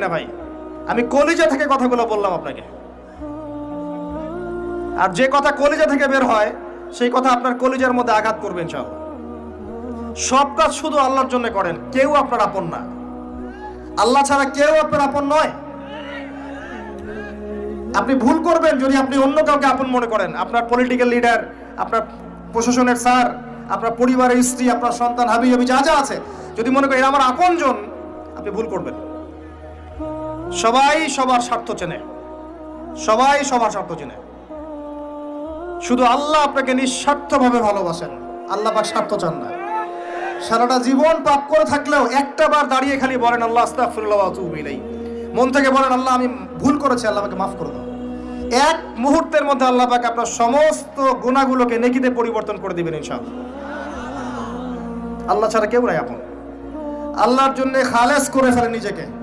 না ভাই। আমি কলিজা থেকে কথাগুলো বললাম আপনাকে। আর যে কথা কলিজা থেকে বের হয়, সেই কথা আপনার কলিজার মধ্যে আঘাত করবেন সব সব কাজ শুধু আল্লাহর জন্য করেন, কেউ আপনার আপন না। আল্লাহ ছাড়া কেউ আপনার আপন নয়। আপনি ভুল করবেন যদি আপনি অন্য কাউকে আপন মনে করেন। আপনার পলিটিক্যাল লিডার আপনার প্রশাসনের স্যার, আপনার পরিবারের স্ত্রী, আপনার সন্তান হাবি হাবি যা যা আছে, যদি মনে করেন আমার আপনজন, আপনি ভুল করবেন। সবাই সবার স্বার্থ চেনে। সবাই সবার স্বার্থ চেনে। শুধু আল্লাহ আপনাকে নিঃস্বার্থভাবে ভালোবাসেন। আল্লাহ পাক স্বার্থ চান না। সারাটা জীবন পাপ করে থাকলেও একটা বার দাঁড়িয়ে খালি বলেন, আল্লাহ আতুবু মন থেকে বলেন, আল্লাহ, আমি ভুল করেছি, আল্লাহ আমাকে মাফ করে দাও। এক মুহূর্তের মধ্যে আল্লাহ পাক আপনার সমস্ত গুণাগুলোকে নেকিতে পরিবর্তন করে দিবেন, ইনশাআল্লাহ। আল্লাহ ছাড়া কেউ নাই আপন। আল্লাহর জন্য খালেস করে ফেলে নিজেকে।